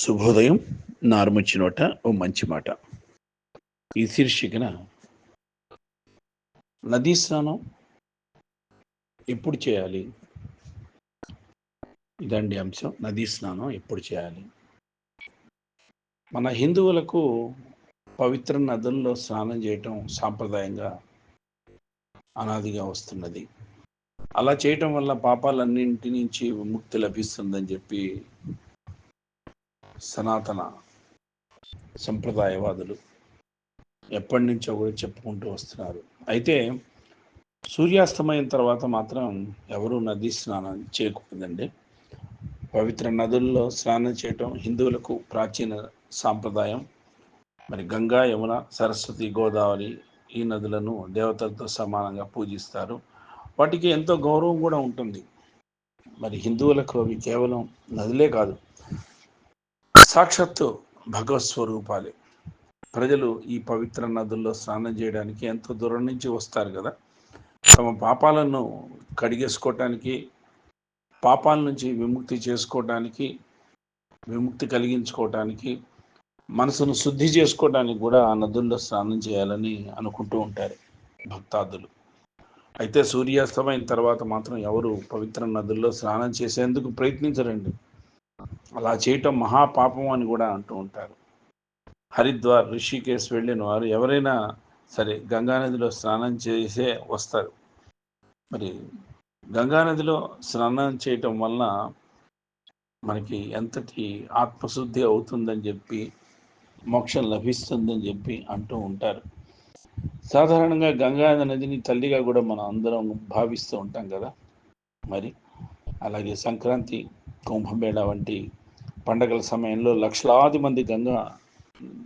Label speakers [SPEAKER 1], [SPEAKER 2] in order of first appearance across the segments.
[SPEAKER 1] శుభోదయం. నారుముచ్చి నోట ఓ మంచి మాట. ఈ శీర్షికన నదీ స్నానం ఎప్పుడు చేయాలి? ఇదండి అంశం. నదీ స్నానం ఎప్పుడు చేయాలి? మన హిందువులకు పవిత్ర నదుల్లో స్నానం చేయటం సాంప్రదాయంగా అనాదిగా వస్తున్నది. అలా చేయటం వల్ల పాపాలన్నింటి నుంచి ముక్తి లభిస్తుందని చెప్పి సనాతన సంప్రదాయవాదులు ఎప్పటి నుంచో కూడా చెప్పుకుంటూ వస్తున్నారు. అయితే సూర్యాస్తమయం తర్వాత మాత్రం ఎవరు నదీ స్నానం చేయకూడదండి. పవిత్ర నదుల్లో స్నానం చేయటం హిందువులకు ప్రాచీన సాంప్రదాయం. మరి గంగా యమున సరస్వతి గోదావరి ఈ నదులను దేవతలతో సమానంగా పూజిస్తారు. వాటికి ఎంతో గౌరవం కూడా ఉంటుంది. మరి హిందువులకు అవి కేవలం నదులే కాదు సాక్షాత్తు భగవత్ స్వరూపాలే. ప్రజలు ఈ పవిత్ర నదుల్లో స్నానం చేయడానికి ఎంతో దూరం నుంచి వస్తారు కదా. తమ పాపాలను కడిగేసుకోవటానికి పాపాల నుంచి విముక్తి చేసుకోవటానికి విముక్తి కలిగించుకోవటానికి మనసును శుద్ధి చేసుకోవడానికి కూడా ఆ నదుల్లో స్నానం చేయాలని అనుకుంటూ ఉంటారు భక్తాదులు. అయితే సూర్యాస్తమైన తర్వాత మాత్రం ఎవరు పవిత్ర నదుల్లో స్నానం చేసేందుకు ప్రయత్నించరండి. అలా చేయటం మహాపాపం అని కూడా అంటూ ఉంటారు. హరిద్వార్ రిషికేశ్ వెళ్ళిన వారు ఎవరైనా సరే గంగానదిలో స్నానం చేసే వస్తారు. మరి గంగానదిలో స్నానం చేయటం వలన మనకి ఎంతటి ఆత్మశుద్ధి అవుతుందని చెప్పి మోక్షం లభిస్తుందని చెప్పి అంటూ ఉంటారు. సాధారణంగా గంగా నదిని తల్లిగా కూడా మనం అందరం భావిస్తూ ఉంటాం కదా. మరి అలాగే సంక్రాంతి కుంభమేళ వంటి పండగల సమయంలో లక్షలాది మంది గంగా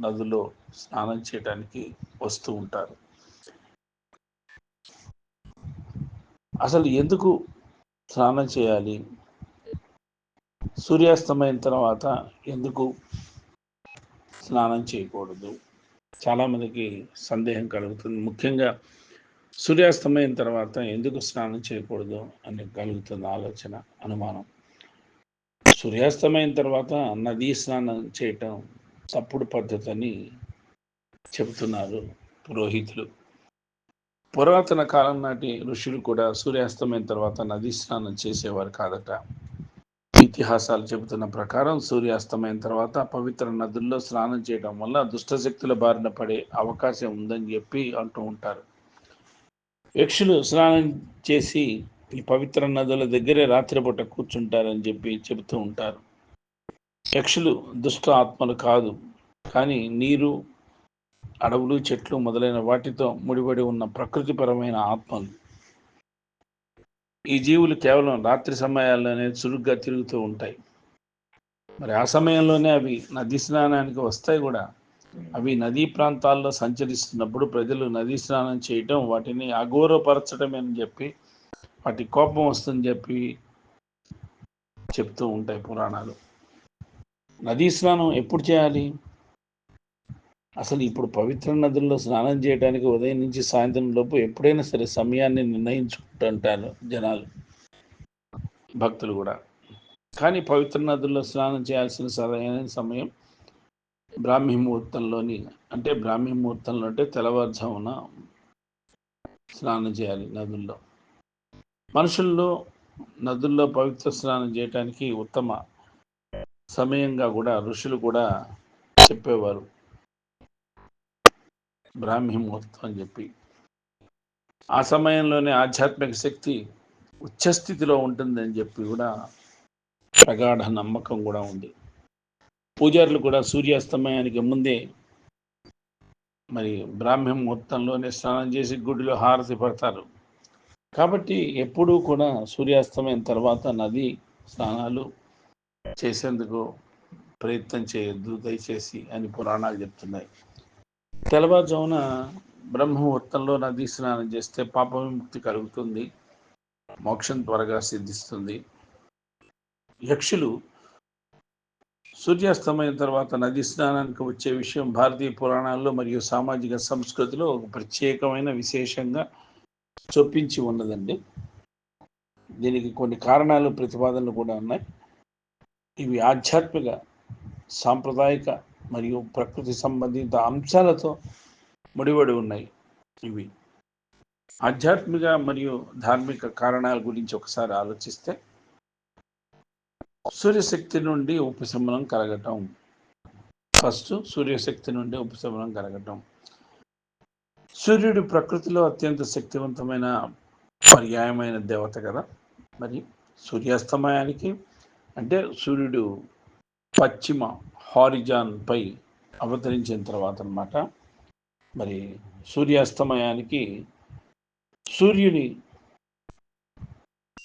[SPEAKER 1] నదిలో స్నానం చేయడానికి వస్తూ ఉంటారు. అసలు ఎందుకు స్నానం చేయాలి? సూర్యాస్తమైన తర్వాత ఎందుకు స్నానం చేయకూడదు? చాలామందికి సందేహం కలుగుతుంది. ముఖ్యంగా సూర్యాస్తమైన తర్వాత ఎందుకు స్నానం చేయకూడదు అని కలుగుతుంది ఆలోచన అనుమానం. సూర్యాస్తమైన తర్వాత నదీ స్నానం చేయటం తప్పుడు పద్ధతి అని చెబుతున్నారు పురోహితులు. పురాతన కాలం నాటి ఋషులు కూడా సూర్యాస్తమైన తర్వాత నదీ స్నానం చేసేవారు కాదట. ఇతిహాసాలు చెబుతున్న ప్రకారం సూర్యాస్తమైన తర్వాత పవిత్ర నదుల్లో స్నానం చేయడం వల్ల దుష్టశక్తుల బారిన పడే అవకాశం ఉందని చెప్పి అంటూ ఉంటారు. యక్షులు స్నానం చేసి ఈ పవిత్ర నదుల దగ్గరే రాత్రిపూట కూర్చుంటారని చెప్పి చెబుతూ ఉంటారు. యక్షులు దుష్ట ఆత్మలు కాదు. కానీ నీరు అడవులు చెట్లు మొదలైన వాటితో ముడిపడి ఉన్న ప్రకృతిపరమైన ఆత్మలు. ఈ జీవులు కేవలం రాత్రి సమయాల్లోనే చురుగ్గా తిరుగుతూ ఉంటాయి. మరి ఆ సమయంలోనే అవి నదీ స్నానానికి వస్తాయి కూడా. అవి నదీ ప్రాంతాల్లో సంచరిస్తున్నప్పుడు ప్రజలు నదీ స్నానం చేయటం వాటిని అగౌరవపరచడమని చెప్పి వాటి కోపం వస్తుందని చెప్పి చెప్తూ ఉంటాయి పురాణాలు. నదీ స్నానం ఎప్పుడు చేయాలి? అసలు ఇప్పుడు పవిత్ర నదుల్లో స్నానం చేయడానికి ఉదయం నుంచి సాయంత్రం లోపు ఎప్పుడైనా సరే సమయాన్ని నిర్ణయించుకుంటుంటారు జనాలు భక్తులు కూడా. కానీ పవిత్ర నదుల్లో స్నానం చేయాల్సిన సరైన సమయం బ్రాహ్మీ ముహూర్తంలోని అంటే బ్రాహ్మీ ముహూర్తంలో అంటే తెల్లవారుజామున స్నానం చేయాలి నదుల్లో. మనుషుల్లో నదుల్లో పవిత్ర స్నానం చేయటానికి ఉత్తమ సమయంగా కూడా ఋషులు కూడా చెప్పేవారు. బ్రాహ్మీ ముహూర్తం అని చెప్పి. ఆ సమయంలోనే ఆధ్యాత్మిక శక్తి ఉచ్చస్థితిలో ఉంటుందని చెప్పి కూడా ప్రగాఢ నమ్మకం కూడా ఉంది. పూజారులు కూడా సూర్యాస్తమయానికి ముందే మరి బ్రాహ్మీ ముహూర్తంలోనే స్నానం చేసి గుడిలో హారతి పడతారు. కాబట్టి ఎప్పుడూ కూడా సూర్యాస్తమయం తర్వాత నది స్నానాలు చేసేందుకు ప్రయత్నం చేయొద్దు దయచేసి అని పురాణాలు చెప్తున్నాయి. తెల్లవారుజామున బ్రహ్మముహూర్తంలో నదీ స్నానం చేస్తే పాప విముక్తి కలుగుతుంది మోక్షం త్వరగా సిద్ధిస్తుంది. యక్షులు సూర్యాస్తమయం తర్వాత నది స్నానానికి వచ్చే విషయం భారతీయ పురాణాల్లో మరియు సామాజిక సంస్కృతిలో ఒక ప్రత్యేకమైన విశేషంగా చొప్పించి ఉన్నదండి. దీనికి కొన్ని కారణాలు ప్రతిపాదనలు కూడా ఉన్నాయి. ఇవి ఆధ్యాత్మిక సాంప్రదాయిక మరియు ప్రకృతి సంబంధిత అంశాలతో ముడిపడి ఉన్నాయి ఇవి. ఆధ్యాత్మిక మరియు ధార్మిక కారణాల గురించి ఒకసారి ఆలోచిస్తే సూర్యశక్తి నుండి ఉపశమనం కలగటం. ఫస్ట్ సూర్యశక్తి నుండి ఉపశమనం కలగటం. సూర్యుడు ప్రకృతిలో అత్యంత శక్తివంతమైన పర్యాయమైన దేవత కదా. మరి సూర్యాస్తమయానికి అంటే సూర్యుడు పశ్చిమ హారిజాన్పై అవతరించిన తర్వాత అన్నమాట. మరి సూర్యాస్తమయానికి సూర్యుని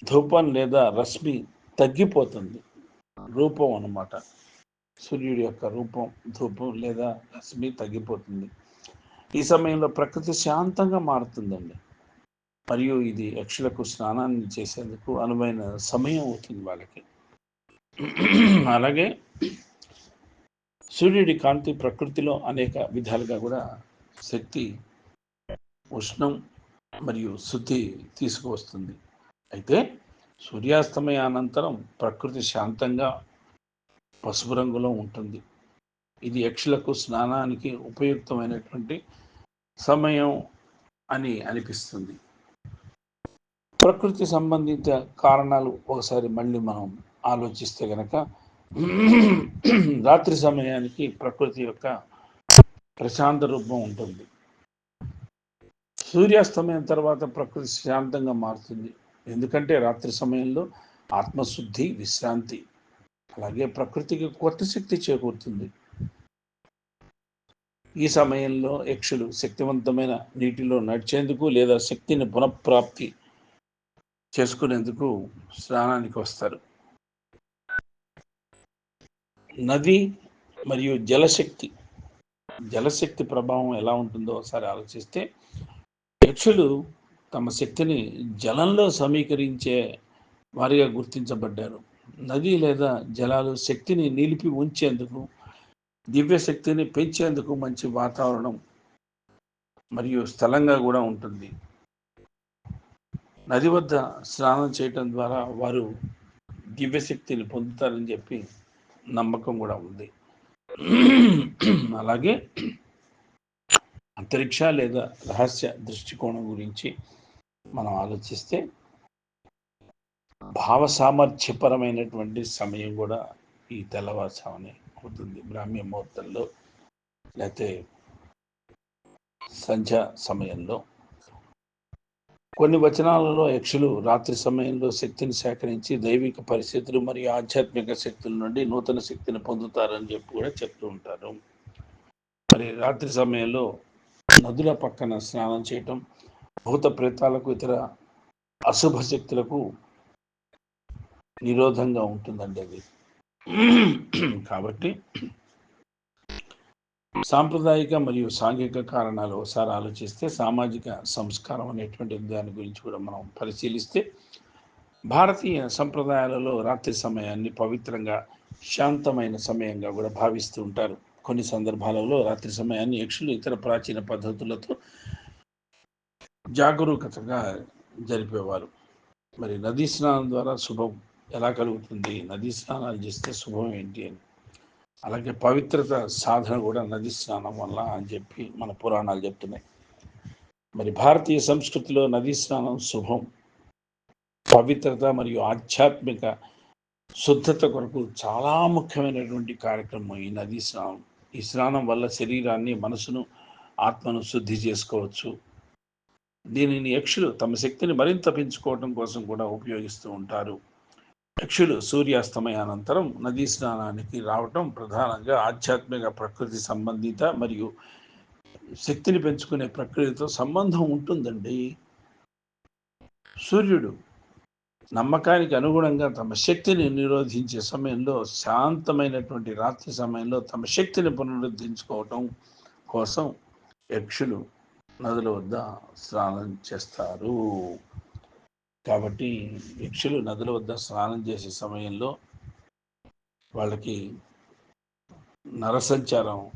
[SPEAKER 1] ధూపం లేదా రశ్మి తగ్గిపోతుంది. రూపం అన్నమాట. సూర్యుడి యొక్క రూపం ధూపం లేదా రశ్మి తగ్గిపోతుంది. ఈ సమయంలో ప్రకృతి శాంతంగా మారుతుందండి. మరియు ఇది యక్షులకు స్నానాన్ని చేసేందుకు అనువైన సమయం అవుతుంది వాళ్ళకి. అలాగే సూర్యుడి కాంతి ప్రకృతిలో అనేక విధాలుగా కూడా శక్తి ఉష్ణం మరియు శుద్ధి తీసుకువస్తుంది. అయితే సూర్యాస్తమయానంతరం ప్రకృతి శాంతంగా పసుపు రంగులో ఉంటుంది. ఇది యక్షులకు స్నానానికి ఉపయుక్తమైనటువంటి సమయం అని అనిపిస్తుంది. ప్రకృతి సంబంధిత కారణాలు ఒకసారి మళ్ళీ మనం ఆలోచిస్తే గనక రాత్రి సమయానికి ప్రకృతి యొక్క ప్రశాంత రూపం ఉంటుంది. సూర్యాస్తమయం తర్వాత ప్రకృతి శాంతంగా మారుతుంది. ఎందుకంటే రాత్రి సమయంలో ఆత్మశుద్ధి విశ్రాంతి అలాగే ప్రకృతికి కొత్త శక్తి చేకూరుతుంది. ఈ సమయంలో యక్షులు శక్తివంతమైన నీటిలో నడిచేందుకు లేదా శక్తిని పునఃప్రాప్తి చేసుకునేందుకు స్నానానికి వస్తారు. నది మరియు జలశక్తి జలశక్తి ప్రభావం ఎలా ఉంటుందో ఒకసారి ఆలోచిస్తే యక్షులు తమ శక్తిని జలంలో సమీకరించే వారిగా గుర్తించబడ్డారు. నది లేదా జలాలు శక్తిని నిలిపి ఉంచేందుకు దివ్య శక్తిని పెంచేందుకు మంచి వాతావరణం మరియు స్థలంగా కూడా ఉంటుంది. నది వద్ద స్నానం చేయటం ద్వారా వారు దివ్యశక్తిని పొందుతారని చెప్పి నమ్మకం కూడా ఉంది. అలాగే అంతరిక్ష లేదా రహస్య దృష్టికోణం గురించి మనం ఆలోచిస్తే భావ సామర్థ్యపరమైనటువంటి సమయం కూడా ఈ తెల్లవారుజామునే అవుతుంది బ్రాహ్మ్య ముహూర్తంలో. లేకపోతే సంధ్య సమయంలో. కొన్ని వచనాలలో యక్షులు రాత్రి సమయంలో శక్తిని సేకరించి దైవిక పరిస్థితులు మరియు ఆధ్యాత్మిక శక్తుల నుండి నూతన శక్తిని పొందుతారని చెప్పి కూడా చెప్తూ ఉంటారు. మరి రాత్రి సమయంలో నదుల పక్కన స్నానం చేయటం భూత ప్రేతాలకు ఇతర అశుభ శక్తులకు నిరోధంగా ఉంటుందండి అది. కాబట్టి సాంప్రదాయిక మరియు సాంఘిక కారణాలు ఒకసారి ఆలోచిస్తే సామాజిక సంస్కారం అనేటువంటి దాని గురించి కూడా మనం పరిశీలిస్తే భారతీయ సంప్రదాయాలలో రాత్రి సమయాన్ని పవిత్రంగా శాంతమైన సమయంగా కూడా భావిస్తూ ఉంటారు. కొన్ని సందర్భాలలో రాత్రి సమయాన్ని యక్షులు ఇతర ప్రాచీన పద్ధతులతో జాగరూకతగా జరిపేవారు. మరి నదీ స్నానం ద్వారా శుభం ఎలా కలుగుతుంది? నదీ స్నానాలు చేస్తే శుభం ఏంటి అని. అలాగే పవిత్రత సాధన కూడా నది స్నానం వల్ల అని చెప్పి మన పురాణాలు చెప్తున్నాయి. మరి భారతీయ సంస్కృతిలో నదీ స్నానం శుభం. పవిత్రత మరియు ఆధ్యాత్మిక శుద్ధత కొరకు చాలా ముఖ్యమైనటువంటి కార్యక్రమం ఈ నదీ స్నానం. ఈ స్నానం వల్ల శరీరాన్ని మనసును ఆత్మను శుద్ధి చేసుకోవచ్చు. దీనిని యక్షులు తమ శక్తిని మరింత పెంచుకోవడం కోసం కూడా ఉపయోగిస్తూ ఉంటారు. యక్షులు సూర్యాస్తమయానంతరం నదీ స్నానానికి రావటం ప్రధానంగా ఆధ్యాత్మిక ప్రకృతి సంబంధిత మరియు శక్తిని పెంచుకునే ప్రక్రియతో సంబంధం ఉంటుందండి. సూర్యుడు నమ్మకానికి అనుగుణంగా తమ శక్తిని నిరోధించే సమయంలో శాంతమైనటువంటి రాత్రి సమయంలో తమ శక్తిని పునరుద్ధరించుకోవటం కోసం యక్షులు నదుల వద్ద స్నానం చేస్తారు. కాబట్టి యక్షులు నదుల వద్ద స్నానం చేసే సమయంలో వాళ్ళకి నరసంచారం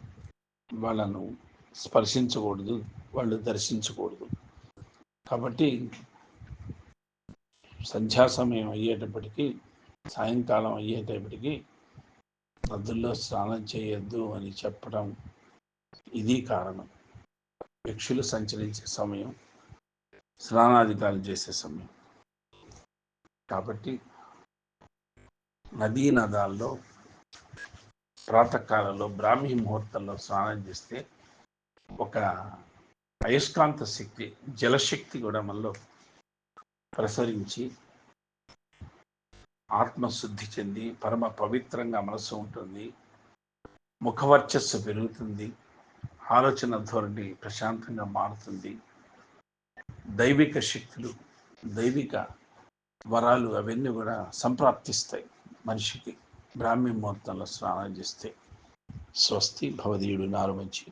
[SPEAKER 1] వాళ్ళను స్పర్శించకూడదు వాళ్ళు దర్శించకూడదు. కాబట్టి సంధ్యా సమయం అయ్యేటప్పటికీ సాయంకాలం అయ్యేటప్పటికీ నదుల్లో స్నానం చేయొద్దు అని చెప్పడం ఇది కారణం. యక్షులు సంచరించే సమయం స్నానాధికారులు చేసే సమయం. కాబట్టి నదీ నదాల్లో ప్రాతకాలంలో బ్రాహ్మీ ముహూర్తంలో స్నానం చేస్తే ఒక అయస్కాంత శక్తి జలశక్తి కూడా మనలో ప్రసరించి ఆత్మశుద్ధి చెంది పరమ పవిత్రంగా మనసు ఉంటుంది ముఖవర్చస్సు పెరుగుతుంది ఆలోచన ధోరణి ప్రశాంతంగా మారుతుంది దైవిక శక్తులు దైవిక వరాలు అవన్నీ కూడా సంప్రాప్తిస్తాయి. మనిషికి బ్రాహ్మీ ముహూర్తంలో స్నానం చేస్తే స్వస్తి భవదీయుడు నారు మంచి